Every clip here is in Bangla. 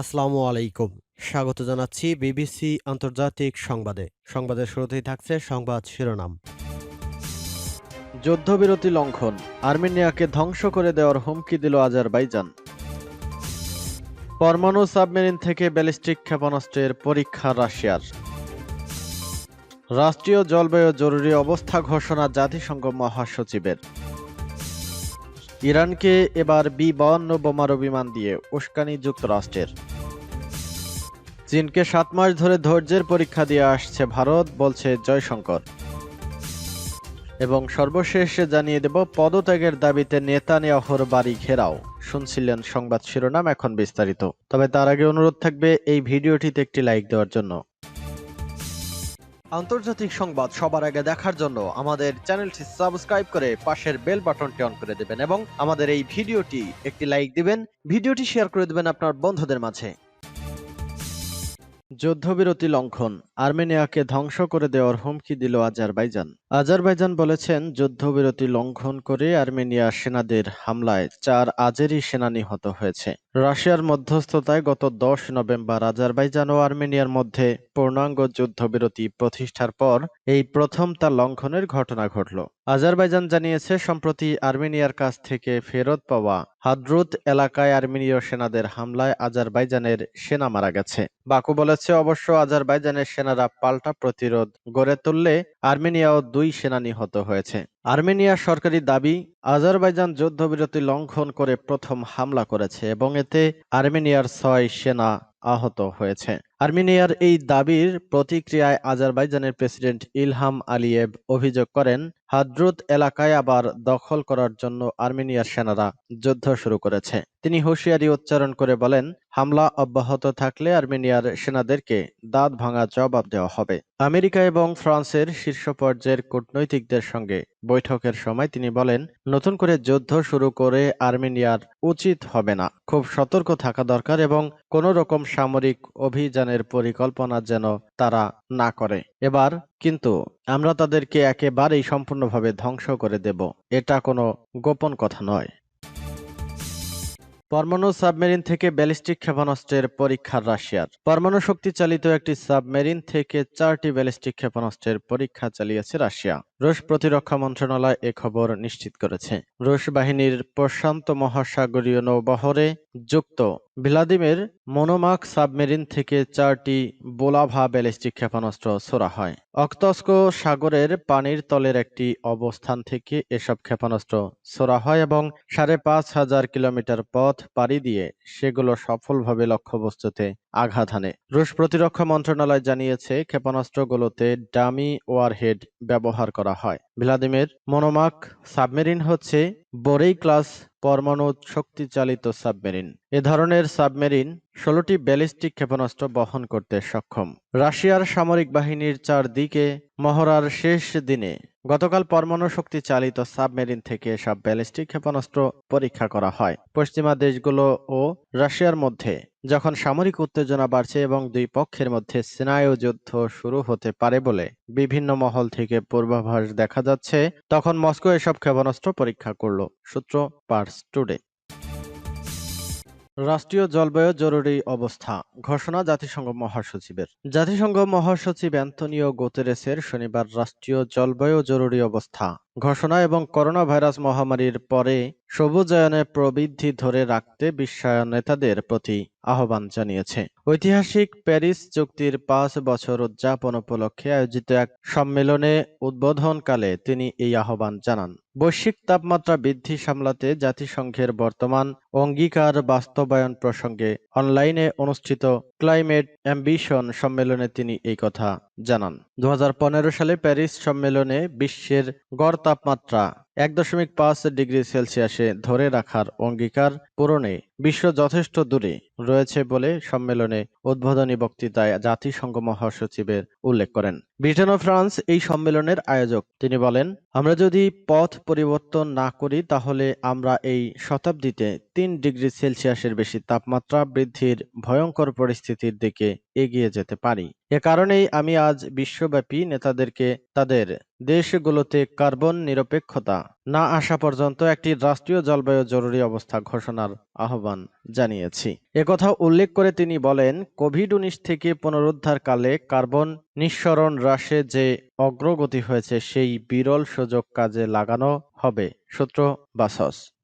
আসসালামু আলাইকুম। স্বাগত জানাচ্ছি বিবিসি আন্তর্জাতিক সংবাদে। সংবাদের শুরুতেই থাকছে সংবাদ শিরোনাম। যুদ্ধবিরতি লঙ্ঘন। আর্মেনিয়াকে ধ্বংস করে দেওয়ার হুমকি দিল আজারবাইজান। পরমাণু সাবমেরিন থেকে ব্যালিস্টিক ক্ষেপণাস্ত্রের পরীক্ষা রাশিয়ার। রাষ্ট্রীয় জলবায়ু জরুরি অবস্থা ঘোষণা জাতিসংঘ মহাসচিবের। ইরানকে এবার বি বাউন্ন বোমারু বিমান দিয়ে উস্কানি যুক্তরাষ্ট্রের। চীনকে সাত মাস ধরে ধৈর্যের পরীক্ষা দিয়ে আসছে ভারত, বলছে জয়শঙ্কর। এবং সর্বশেষে জানিয়ে দেব, পদত্যাগের দাবিতে নেতা নেতানিয়াহুর বাড়ি ঘেরাও। শুনছিলেন সংবাদ শিরোনাম, এখন বিস্তারিত। তবে তার আগে অনুরোধ থাকবে, এই ভিডিওটিতে একটি লাইক দেওয়ার জন্য। আন্তর্জাতিক সংবাদ সবার আগে দেখার জন্য আমাদের চ্যানেলটি সাবস্ক্রাইব করে পাশের বেল বাটনটি অন করে দেবেন এবং আমাদের এই ভিডিওটি একটি লাইক দিবেন, ভিডিওটি শেয়ার করে দেবেন আপনার বন্ধুদের মাঝে। যুদ্ধবিরতি লঙ্ঘন, আর্মেনিয়াকে ধ্বংস করে দেওয়ার হুমকি দিল আজারবাইজান। আজারবাইজান বলেছেন, যুদ্ধবিরতি লঙ্ঘন করে আর্মেনিয়া সেনাদের হামলায় চার আজেরি সেনা নিহত হয়েছে। রাশিয়ার মধ্যস্থতায় গত দশ নভেম্বর আজারবাইজান ও আর্মেনিয়ার মধ্যে পূর্ণাঙ্গ যুদ্ধবিরতি প্রতিষ্ঠার পর এই প্রথম তা লঙ্ঘনের ঘটনা ঘটল। আজারবাইজান জানিয়েছে, সম্প্রতি আর্মেনিয়ার কাছ থেকে ফেরত পাওয়া হাদ্রুত এলাকায় আর্মেনীয় সেনাদের হামলায় আজারবাইজানের সেনা মারা গেছে। বাকু বলেছে, অবশ্য আজারবাইজানের সেনারা পাল্টা প্রতিরোধ গড়ে তুললে আর্মেনিয়াও দুই সেনা নিহত হয়েছে। আর্মেনিয়ার সরকারি দাবি, আজারবাইজান যুদ্ধবিরতি লঙ্ঘন করে প্রথম হামলা করেছে এবং এতে আর্মেনিয়ার ছয় সেনা আহত হয়েছে। আর্মেনিয়ার এই দাবির প্রতিক্রিয়ায় আজারবাইজানের প্রেসিডেন্ট ইলহাম আলিয়েভ অভিযোগ করেন হাদ্রুত এলাকায় আবার দখল করার জন্য আর্মেনিয়ার সেনারা যুদ্ধ শুরু করেছে। তিনি হুঁশিয়ারি উচ্চারণ করে বলেন, হামলা অব্যাহত থাকলে আর্মেনিয়ার সেনাদেরকে দাঁত ভাঙা জবাব দেওয়া হবে। আমেরিকা এবং ফ্রান্সের শীর্ষ পর্যায়ের কূটনৈতিকদের সঙ্গে বৈঠকের সময় তিনি বলেন, নতুন করে যুদ্ধ শুরু করে আর্মেনিয়ার উচিত হবে না। খুব সতর্ক থাকা দরকার এবং কোনো রকম সামরিক অভিযানের পরিকল্পনা যেন তারা না করে। এবার কিন্তু আমরা তাদেরকে একেবারেই সম্পূর্ণভাবে ধ্বংস করে দেব, এটা কোনো গোপন কথা নয়। পরমাণু সাবমেরিন থেকে ব্যালিস্টিক ক্ষেপণাস্ত্রের পরীক্ষা রাশিয়ার। পরমাণু শক্তি চালিত একটি সাবমেরিন থেকে চারটি ব্যালিস্টিক ক্ষেপণাস্ত্রের পরীক্ষা চালিয়েছে রাশিয়া। রুশ প্রতিরক্ষা মন্ত্রণালয় এ খবর নিশ্চিত করেছে। রুশ বাহিনীর প্রশান্ত মহাসাগরীয় নৌবহরে যুক্ত ভ্লাদিমির মোনোমাক সাবমেরিন থেকে চারটি বোলাভা ব্যালিস্টিক ক্ষেপণাস্ত্র ছোড়া হয়। অক্তস্ক সাগরের পানির তলের একটি অবস্থান থেকে এসব ক্ষেপণাস্ত্র ছোড়া হয় এবং সাড়ে পাঁচ হাজার কিলোমিটার পথ পাড়ি দিয়ে সেগুলো সফলভাবে লক্ষ্যবস্তুতে আঘাত হানে। রুশ প্রতিরক্ষা মন্ত্রণালয় জানিয়েছে ক্ষেপণাস্ত্রগুলোতে ডামি ওয়ারহেড ব্যবহার করা হয়। ভ্লাদিমির মোনোমাক সাবমেরিন হচ্ছে বোরেই ক্লাস পরমাণু শক্তি চালিত সাবমেরিন। এ ধরনের সাবমেরিন ষোলোটি ব্যালিস্টিক ক্ষেপণাস্ত্র বহন করতে সক্ষম। রাশিয়ার সামরিক বাহিনীর চারদিকে মহড়ার শেষ দিনে গতকাল পরমাণু শক্তি চালিত সাবমেরিন থেকে সব ব্যালিস্টিক ক্ষেপণাস্ত্র পরীক্ষা করা হয়। পশ্চিমা দেশগুলো ও রাশিয়ার মধ্যে যখন সামরিক উত্তেজনা বাড়ছে এবং দুই পক্ষের মধ্যে স্নায়ু যুদ্ধ শুরু হতে পারে বলে বিভিন্ন মহল থেকে পূর্বাভাস দেখা যাচ্ছে, তখন মস্কো এসব ক্ষেপণাস্ত্র পরীক্ষা করল, সূত্র পার্স টুডে। রাষ্ট্রীয় জলবায়ু জরুরি অবস্থা, ঘোষণা জাতিসংঘ মহাসচিবের। জাতিসংঘ মহাসচিব অ্যান্তনিও গোতেরেসের শনিবার রাষ্ট্রীয় জলবায়ু জরুরি অবস্থা, ঘোষণা এবং করোনা ভাইরাস মহামারীর পরে সবুজায়নে প্রবৃদ্ধি ধরে রাখতে বিশ্বায়ন নেতাদের প্রতি আহ্বান জানিয়েছে। ঐতিহাসিক প্যারিস চুক্তির পাঁচ বছর উদযাপন উপলক্ষে আয়োজিত এক সম্মেলনে উদ্বোধনকালে তিনি এই আহ্বান জানান। বৈশ্বিক তাপমাত্রা বৃদ্ধি সামলাতে জাতিসংঘের বর্তমান অঙ্গীকার বাস্তবায়ন প্রসঙ্গে অনলাইনে অনুষ্ঠিত ক্লাইমেট অ্যাম্বিশন সম্মেলনে তিনি এই কথা জানান। দু হাজার পনেরো সালে প্যারিস সম্মেলনে বিশ্বের গড় তাপমাত্রা এক দশমিক পাঁচ ডিগ্রি সেলসিয়াসে ধরে রাখার অঙ্গীকার পূরণে বিশ্ব যথেষ্ট দূরে রয়েছে বলে সম্মেলনে উদ্বোধনী বক্তৃতায় জাতিসংঘ মহাসচিবের উল্লেখ করেন। ব্রিটেন ও ফ্রান্স এই সম্মেলনের আয়োজক। তিনি বলেন, আমরা যদি পথ পরিবর্তন না করি, তাহলে আমরা এই শতাব্দীতে তিন ডিগ্রি সেলসিয়াসের বেশি তাপমাত্রা বৃদ্ধির ভয়ঙ্কর পরিস্থিতির দিকে এগিয়ে যেতে পারি। এ কারণেই আমি আজ বিশ্বব্যাপী নেতাদেরকে তাদের দেশগুলোতে কার্বন নিরপেক্ষতা না আসা পর্যন্ত একটি রাষ্ট্রীয় জলবায়ু জরুরি অবস্থা ঘোষণার আহ্বান জানিয়েছি। একথা উল্লেখ করে তিনি বলেন, কোভিড উনিশ থেকে পুনরুদ্ধারকালে কার্বন নিঃসরণ হ্রাসে যে অগ্রগতি হয়েছে, সেই বিরল সুযোগ কাজে লাগানো হবে, সূত্র বাসস।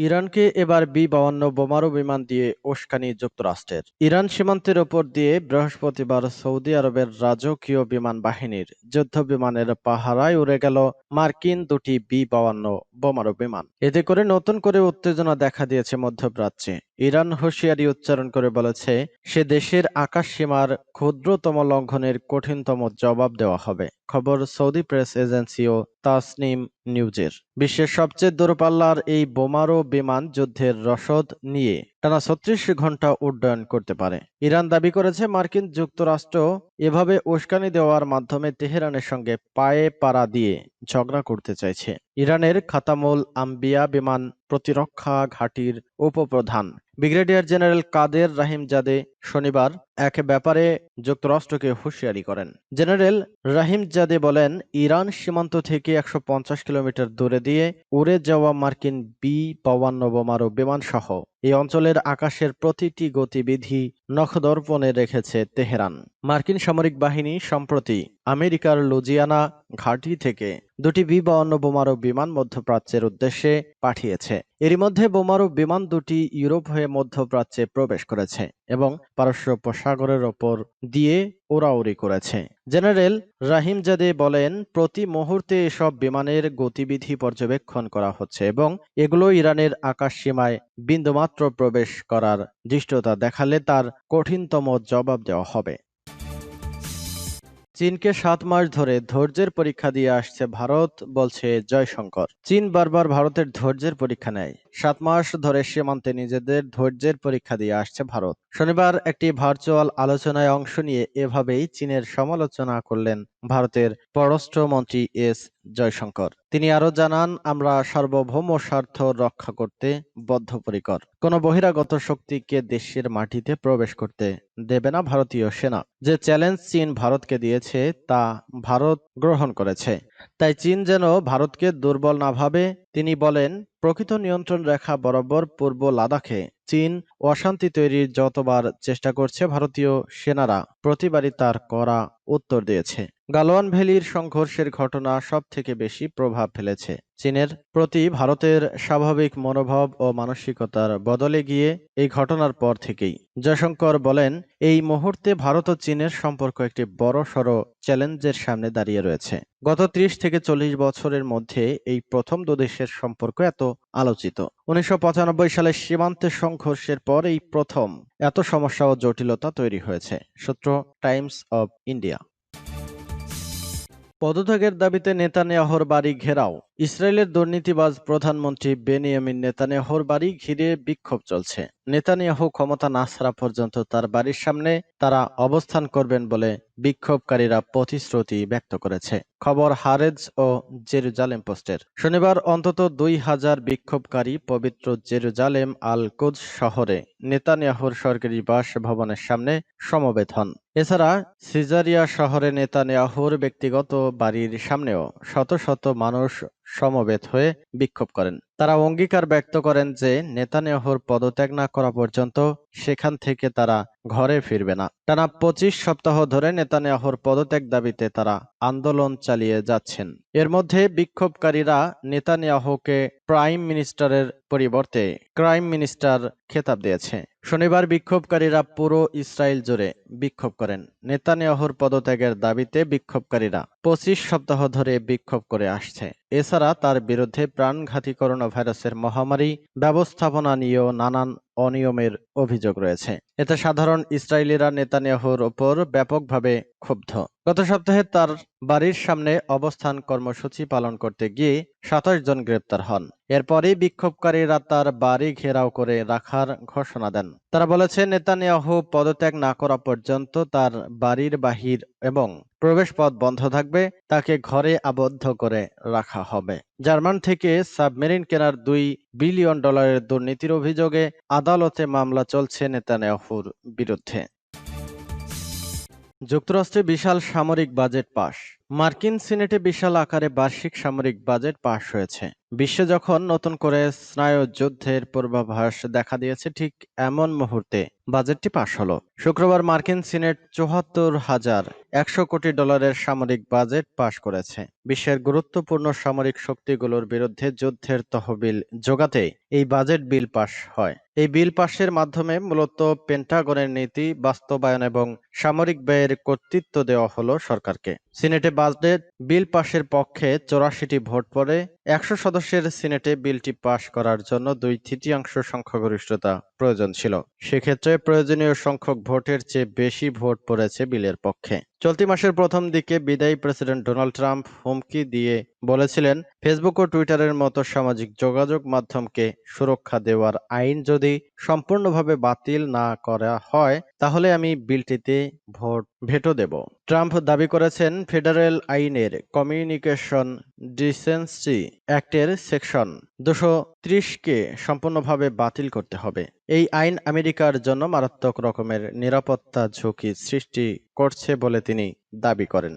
ইরানকে এবার বি বাউান্ন বোমারু বিমান দিয়ে উস্কানি যুক্তরাষ্ট্রের। ইরান সীমান্তের ওপর দিয়ে বৃহস্পতিবার সৌদি আরবের রাজকীয় বিমান বাহিনীর যুদ্ধ বিমানের পাহারায় উড়ে গেল মার্কিন দুটি বি বাউান্ন বোমারু বিমান। এতে করে নতুন করে উত্তেজনা দেখা দিয়েছে মধ্যপ্রাচ্যে। ইরান হুঁশিয়ারি উচ্চারণ করে বলেছে, সে দেশের আকাশ সীমার ক্ষুদ্রতম লঙ্ঘনের কঠিনতম জবাব দেওয়া হবে। খবর সৌদি প্রেস এজেন্সি ও তাসনিম নিউজের। বিশ্বের সবচেয়ে দূরপাল্লার এই বোমারো বিমান যুদ্ধের রসদ নিয়ে টানা ছত্রিশ ঘণ্টা উড্ডয়ন করতে পারে। ইরান দাবি করেছে মার্কিন যুক্তরাষ্ট্র এভাবে উস্কানি দেওয়ার মাধ্যমে তেহরানের সঙ্গে পায়ে পাড়া দিয়ে ঝগড়া করতে চাইছে। ইরানের খাতামুল আম্বিয়া বিমান প্রতিরক্ষা ঘাঁটির উপপ্রধান ব্রিগেডিয়ার জেনারেল কাদের রাহিমজাদে শনিবার এক ব্যাপারে যুক্তরাষ্ট্রকে হুঁশিয়ারি করেন। জেনারেল রাহিমজাদে বলেন, ইরান সীমান্ত থেকে একশো পঞ্চাশ কিলোমিটার দূরে দিয়ে উড়ে যাওয়া মার্কিন বি বাউান্ন বোমারু বিমানসহ এই অঞ্চলের আকাশের প্রতিটি গতিবিধি নখদর্পণে রেখেছে তেহরান। মার্কিন সামরিক বাহিনী, সম্প্রতি আমেরিকার লুজিয়ানা ঘাটি থেকে দুটি বি বা বোমারু বিমান মধ্যপ্রাচ্যের উদ্দেশ্যে পাঠিয়েছে। এরই মধ্যে বোমারু বিমান দুটি ইউরোপ হয়ে মধ্যপ্রাচ্যে প্রবেশ করেছে এবং পারস্য উপসাগরের ওপর দিয়ে ওড়াউড়ি করেছে। জেনারেল রাহিমজাদে বলেন, প্রতি মুহূর্তে এসব বিমানের গতিবিধি পর্যবেক্ষণ করা হচ্ছে এবং এগুলো ইরানের আকাশ সীমায় বিন্দুমাত্র প্রবেশ করার দৃষ্টতা দেখালে তার কঠিনতম জবাব দেওয়া হবে। চীনকে সাত মাস ধরে ধৈর্যের পরীক্ষা দিয়ে আসছে ভারত, বলছে জয়শঙ্কর। চীন বারবার ভারতের ধৈর্যের পরীক্ষা নেয়। সাত মাস ধরে সীমান্তে নিজেদের ধৈর্যের পরীক্ষা দিয়ে আসছে ভারত। শনিবার একটি ভার্চুয়াল আলোচনায় অংশ নিয়ে এভাবেই চীনের সমালোচনা করলেন ভারতের পররাষ্ট্রমন্ত্রী এস জয়শঙ্কর। তিনি আরও জানান, আমরা সার্বভৌম স্বার্থ রক্ষা করতে বদ্ধপরিকর। কোন বহিরাগত শক্তিকে দেশের মাটিতে প্রবেশ করতে দেবে না ভারতীয় সেনা। যে চ্যালেঞ্জ চীন ভারতকে দিয়েছে, তা ভারত গ্রহণ করেছে। তাই চীন যেন ভারতকে দুর্বল না ভাবে, তিনি বলেন, প্রকৃত নিয়ন্ত্রণ রেখা বরাবর পূর্ব লাদাখে চীন অশান্তি তৈরির যতবার চেষ্টা করছে ভারতীয় সেনারা, প্রতিবারই তার করা উত্তর দিয়েছে। গালোয়ান ভ্যালির সংঘর্ষের ঘটনা সব থেকে বেশি প্রভাব ফেলেছে। চীনের প্রতি ভারতের স্বাভাবিক মনোভাব ও মানসিকতার বদলে গিয়ে এই ঘটনার পর থেকেই। জয়শঙ্কর বলেন, এই মুহূর্তে ভারত ও চীনের সম্পর্ক একটি বড় সড় চ্যালেঞ্জের সামনে দাঁড়িয়ে রয়েছে। গত ত্রিশ থেকে চল্লিশ বছরের মধ্যে এই প্রথম দুদেশের সম্পর্ক এত আলোচিত। উনিশশো সালে সীমান্তে সংঘর্ষের পর এই প্রথম এত সমস্যা ও জটিলতা তৈরি হয়েছে, সূত্র টাইমস অব ইন্ডিয়া। পদত্যাগের দাবিতে নেতানিয়াহর বাড়ি ঘেরাও। ইসরায়েলের দুর্নীতিবাজ প্রধানমন্ত্রী বেনিয়ামিন নেতানিয়াহর বাড়ি ঘিরে বিক্ষোভ চলছে। নেতানিয়াহু ক্ষমতা না ছাড়া পর্যন্ত তার বাড়ির সামনে তারা অবস্থান করবেন বলে বিক্ষোভকারীরা প্রতিশ্রুতি ব্যক্ত করেছে। খবর হারেজ ও জেরুজালেম পোস্টের। শনিবার অন্তত দুই হাজার বিক্ষোভকারী পবিত্র জেরুজালেম আল কুদ শহরে নেতানিয়াহুর সরকারি বাসভবনের সামনে সমবেত হন। এছাড়া সিজারিয়া শহরে নেতানিয়াহুর ব্যক্তিগত বাড়ির সামনেও শত শত মানুষ সমবেত হয়ে বিক্ষোভ করেন। তারা অঙ্গীকার ব্যক্ত করেন যে নেতানিয়াহুর পদত্যাগ না করা পর্যন্ত সেখান থেকে তারা ঘরে ফিরবে না। টানা পঁচিশ সপ্তাহ ধরে নেতানিয়াহুর পদত্যাগ দাবিতে তারা আন্দোলন চালিয়ে যাচ্ছেন। এর মধ্যে বিক্ষোভকারীরা নেতানিয়াহুকে প্রাইম মিনিস্টারের পরিবর্তে ক্রাইম মিনিস্টার খেতাব দিয়েছে। শনিবার বিক্ষোভকারীরা পুরো ইসরায়েল জুড়ে বিক্ষোভ করেন। নেতানিয়াহুর পদত্যাগের দাবিতে বিক্ষোভকারীরা পঁচিশ সপ্তাহ ধরে বিক্ষোভ করে আসছে। এছাড়া তার বিরুদ্ধে প্রাণঘাতী করোনা ভাইরাসের মহামারী ব্যবস্থাপনা নিয়েও নানান অনিয়মের অভিযোগ রয়েছে। এতে সাধারণ ইসরায়েলিরা নেতানিয়াহুর ওপর ব্যাপকভাবে ক্ষুব্ধ। গত সপ্তাহে তার বাড়ির সামনে অবস্থান কর্মসূচি পালন করতে গিয়ে সাতাশ জন গ্রেপ্তার হন। এরপরই বিক্ষোভকারীরা তার বাড়ি ঘেরাও করে রাখার ঘোষণা দেন। তারা বলেছে নেতানিয়াহু পদত্যাগ না করা পর্যন্ত তার বাড়ির বাহির এবং প্রবেশপথ বন্ধ থাকবে, তাকে ঘরে আবদ্ধ করে রাখা হবে। জার্মান থেকে সাবমেরিন কেনার দুই বিলিয়ন ডলারের দুর্নীতির অভিযোগে আদালতে মামলা চলছে নেতানিয়াহুর বিরুদ্ধে। যুক্তরাষ্ট্রে বিশাল সামরিক বাজেট পাশ মার্কিন সিনেটে বিশাল আকারে বার্ষিক সামরিক বাজেট পাশ হয়েছে। বিশ্বে যখন নতুন করে স্নায়ু যুদ্ধের পূর্বাভাস দেখা দিয়েছে, ঠিক এমন মুহূর্তে বাজেটটি পাশ হলো। শুক্রবার মার্কিন সিনেট চুয়াত্তর হাজার একশো কোটি ডলারের সামরিক বাজেট পাশ করেছে। বিশ্বের গুরুত্বপূর্ণ সামরিক শক্তিগুলোর বিরুদ্ধে যুদ্ধের তহবিল যোগাতে এই বাজেট বিল পাশ হয়। এই বিল পাশের মাধ্যমে মূলত পেন্টাগনের নীতি, বাস্তবায়ন এবং সামরিক ব্যয়ের কর্তৃত্ব দেওয়া হলো সরকারকে। সিনেটে বাজেট বিল পাশের পক্ষে চৌরাশিটি ভোট পড়ে, একশো সদস্যের সিনেটে বিলটি পাশ করার জন্য দুই তৃতীয়াংশ সংখ্যাগরিষ্ঠতা প্রয়োজন ছিল। সেক্ষেত্রে প্রয়োজনীয় সংখ্যক ভোটের চেয়ে বেশি ভোট পড়েছে বিলের পক্ষে। চলতি মাসের প্রথম দিকে বিদায়ী প্রেসিডেন্ট ডোনাল্ড ট্রাম্প হুমকি দিয়ে বলেছিলেন, ফেসবুক ও টুইটারের মতো সামাজিক যোগাযোগ মাধ্যমকে সুরক্ষা দেওয়ার আইন যদি সম্পূর্ণভাবে বাতিল না করা হয়, তাহলে আমি বিলটিতে ভোট ভেটো দেব। ট্রাম্প দাবি করেছেন, ফেডারেল আইনের কমিউনিকেশন ডিসেন্সি অ্যাক্টের সেকশন দুশো ত্রিশকে সম্পূর্ণভাবে বাতিল করতে হবে। এই আইন আমেরিকার জন্য মারাত্মক রকমের নিরাপত্তা ঝুঁকি সৃষ্টি করছে বলে তিনি দাবি করেন।